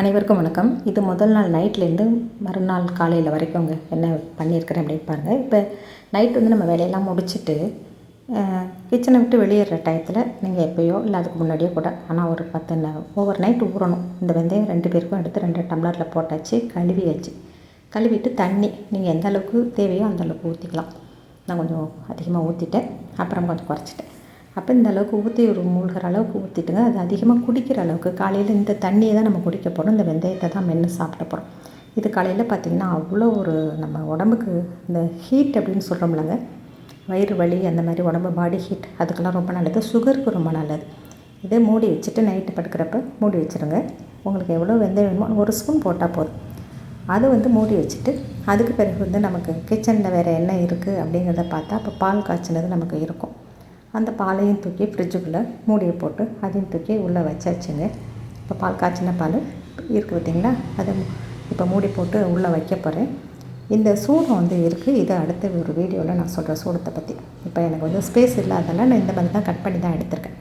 அனைவருக்கும் வணக்கம். இது முதல் நாள் நைட்லேருந்து மறுநாள் காலையில் வரைக்கும்ங்க என்ன பண்ணியிருக்கிறேன் அப்படின்னு பாருங்கள் இப்போ நைட் வந்து நம்ம வேலையெல்லாம் முடிச்சுட்டு கிச்சனை விட்டு வெளியேற டயத்தில் நீங்கள் எப்போயோ இல்லை அதுக்கு முன்னாடியோ கூட ஆனால் ஒரு பத்து ஓவர் நைட் ஊறணும். இந்த வெந்தயம் ரெண்டு பேருக்கும் எடுத்து ரெண்டு டம்ளரில் போட்டாச்சு கழுவியாச்சு. கழுவிட்டு தண்ணி நீங்கள் எந்த அளவுக்கு தேவையோ அந்த அளவுக்கு ஊற்றிக்கலாம் நான் கொஞ்சம் அதிகமாக ஊற்றிட்டேன் அப்புறம் கொஞ்சம் குறைச்சிட்டேன். அப்போ இந்த அளவுக்கு ஊற்றி ஒரு மூழ்கிற அளவுக்கு ஊற்றிட்டுங்க அது அதிகமாக குடிக்கிற அளவுக்கு காலையில் இந்த தண்ணியை தான் நம்ம குடிக்க போகிறோம் இந்த வெந்தயத்தை தான் மென்று சாப்பிட போகிறோம் இது காலையில் பார்த்திங்கன்னா அவ்வளோ ஒரு நம்ம உடம்புக்கு இந்த ஹீட் அப்படின்னு சொல்கிறோம்லங்க வயிறு வலி அந்த மாதிரி உடம்பு பாடி ஹீட் அதுக்கெல்லாம் ரொம்ப நல்லது. சுகருக்கு ரொம்ப நல்லது. இதே மூடி வச்சுட்டு நைட்டு படுக்கிறப்ப மூடி வச்சுருங்க. உங்களுக்கு எவ்வளோ வெந்தயம் வேணுமோ ஒரு ஸ்பூன் போட்டால் போதும். அது வந்து மூடி வச்சுட்டு அதுக்கு பிறகு வந்து நமக்கு கிச்சனில் வேறு என்ன இருக்குது அப்படிங்கிறத பார்த்தா அப்போ பால் காய்ச்சினது நமக்கு இருக்கும். அந்த பாலையும் தூக்கி ஃப்ரிட்ஜுக்குள்ளே மூடியை போட்டு அதையும் தூக்கி உள்ளே வச்சாச்சுங்க. இப்போ பால் காய்ச்சின பால் இருக்குது பார்த்திங்களா அதை இப்போ மூடி போட்டு உள்ளே வைக்க போகிறேன் இந்த சூடம் வந்து இருக்குது இதை அடுத்த ஒரு வீடியோவில் நான் சொல்கிறேன் சூடத்தை பற்றி இப்போ எனக்கு வந்து ஸ்பேஸ் இல்லாதனால நான் இந்த மாதிரி தான் கட் பண்ணி தான் எடுத்திருக்கேன்.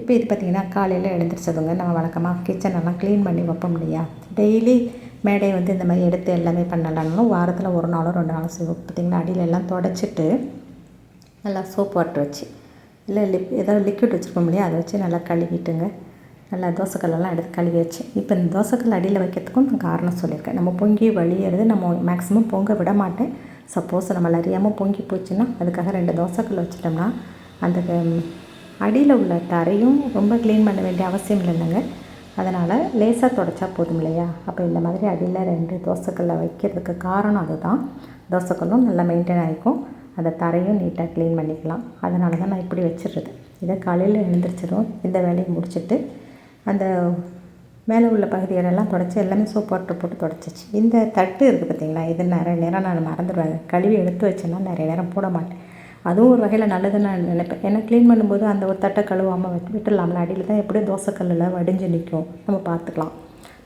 இப்போ இது பார்த்திங்கன்னா காலையில் எழுந்திரிச்சதுங்க. நம்ம வழக்கமாக கிச்சனெல்லாம் க்ளீன் பண்ணி வைப்போம் இல்லையா? டெய்லி மேடை வந்து இந்த மாதிரி எடுத்து எல்லாமே பண்ணலாம்னாலும் வாரத்தில் ஒரு நாளோ ரெண்டு நாளும் செய்வோம் பார்த்திங்கன்னா அடியில் எல்லாம் தொடச்சிட்டு நல்லா சோப் வாட்டர் வச்சு இல்லை லிக் ஏதாவது லிக்விட் வச்சுருப்போம் இல்லையா? அதை வச்சு நல்லா கழுவிட்டுங்க. நல்லா தோசைக்கல்லெல்லாம் எடுத்து கழுவி வச்சு. இப்போ இந்த தோசைக்கல் அடியில் வைக்கிறதுக்கும் நான் காரணம் சொல்லியிருக்கேன். நம்ம பொங்கி வழியிறது நம்ம மேக்ஸிமம் பொங்க விட மாட்டேன். சப்போஸ் நம்ம அறியாமல் பொங்கி போச்சுன்னா அதுக்காக ரெண்டு தோசைக்கல் வச்சிட்டோம்னா அந்த அடியில் உள்ள தரையும் ரொம்ப க்ளீன் பண்ண வேண்டிய அவசியம் இல்லைங்க அதனால் லேசாக தொடச்சா போதும் இல்லையா? அப்போ இந்த மாதிரி அடியில் ரெண்டு தோசைக்கல்லை வைக்கிறதுக்கு காரணம் அதுதான். தோசைக்கல்லும் நல்லா மெயின்டைன் ஆகிக்கும். அந்த தரையும் நீட்டாக க்ளீன் பண்ணிக்கலாம். அதனால தான் நான் இப்படி வச்சிடுறது. இதை காலையில் எழுந்திரிச்சதும் இந்த வேலையை முடிச்சுட்டு அந்த மேலே உள்ள பகுதிகளெல்லாம் தொடச்சி எல்லாமே சோப் வாட்டர் போட்டு தொடச்சிச்சு. இந்த தட்டு இருக்குது பார்த்திங்களா? இது நிறைய நேரம் நான் மறந்துடுவேன். கழுவி எடுத்து வச்சேன்னா நிறைய நேரம் போட மாட்டேன். அதுவும் ஒரு வகையில் நல்லதுன்னு நான் நினைப்பேன். ஏன்னா க்ளீன் பண்ணும்போது அந்த ஒரு தட்டை கழுவாமல் விட்டு விட்டுடலாம்ல. அடியில் தான் எப்படியும் தோசைக்கல்லில் வடிஞ்சு நிற்கும்? நம்ம பார்த்துக்கலாம்.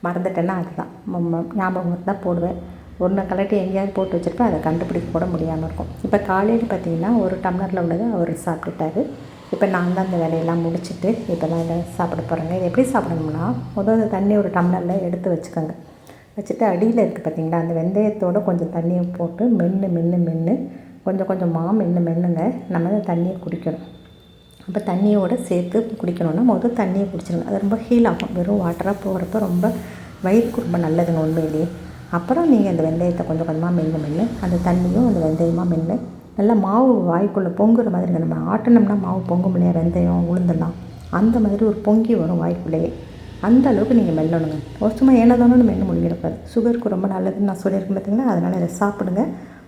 மறந்துட்டேன்னா அதுதான். ஞாபகம் தான் போடுவேன். ஒன்றை கலட்டி எங்கேயாவது போட்டு வச்சுருப்பேன் அதை கண்டுபிடிக்க கூட முடியாமல் இருக்கும். இப்போ காலையில் பார்த்தீங்கன்னா ஒரு டம்ளரில் உள்ளதை அவர் சாப்பிட்டுட்டாரு. இப்போ நான் தான் அந்த வேலையெல்லாம் முடிச்சுட்டு இப்போல்லாம் இதை சாப்பிட போகிறேங்க இது எப்படி சாப்பிடணும்னா முதல்ல தண்ணி ஒரு டம்ளரில் எடுத்து வச்சுக்கோங்க. வச்சுட்டு அடியில் இருக்குது பார்த்திங்களா அந்த வெந்தயத்தோடு கொஞ்சம் தண்ணியை போட்டு மென்று மென்று மென்று கொஞ்சம் கொஞ்சமாக மென்று மென்னுங்க. நம்ம அந்த தண்ணியை குடிக்கணும். அப்போ தண்ணியோடு சேர்த்து குடிக்கணும்னா முதல் தண்ணியை குடிச்சிடணும் அது ரொம்ப ஹீல் ஆகும். வெறும் வாட்டராக போகிறப்ப ரொம்ப வயிறுக்கு ரொம்ப நல்லதுங்க உண்மையிலேயே. அப்புறம் நீங்கள் அந்த வெந்தயத்தை கொஞ்சம் கொஞ்சமாக மென்று மென்று அந்த தண்ணியும் அந்த வெந்தயமாக மென்று நல்லா மாவு வாய்க்குள்ளே பொங்குற மாதிரி நம்ம ஆட்டினோம்னா மாவு பொங்கும் இல்லையா? வெந்தயம் உளுந்தெல்லாம். அந்த மாதிரி ஒரு பொங்கி வரும் வாய்க்குள்ளேயே. அந்த அளவுக்கு நீங்கள் மெல்லணுங்க. ஒரு சும்மா ஏனதானு மென்று முடிஞ்சிருக்காது சுகருக்கு ரொம்ப நல்லதுன்னு நான் சொல்லியிருக்கேன் பார்த்தீங்கன்னா அதனால் இதை சாப்பிடுங்க.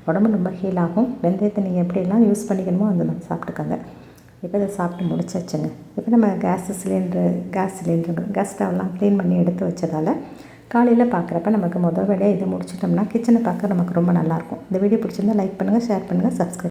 உடம்பு ரொம்ப ஹீல் ஆகும். வெந்தயத்தை நீங்கள் எப்படியெல்லாம் யூஸ் பண்ணிக்கணுமோ அந்த மாதிரி சாப்பிட்டுக்கோங்க. இப்போ இதை சாப்பிட்டு முடிச்சாச்சுங்க. இப்போ நம்ம gas cylinder gas cylinder gas ஸ்டவ்லாம் clean பண்ணி எடுத்து வச்சதால் காலையில் பார்க்குறப்ப நமக்கு முதல் வேலையாக இதை முடிச்சிட்டோம்னா கிச்சனை பார்க்க நமக்கு ரொம்ப நல்லாயிருக்கும் இந்த வீடியோ பிடிச்சிருந்தா லைக் பண்ணுங்கள் ஷேர் பண்ணுங்கள் சப்ஸ்கிரைப்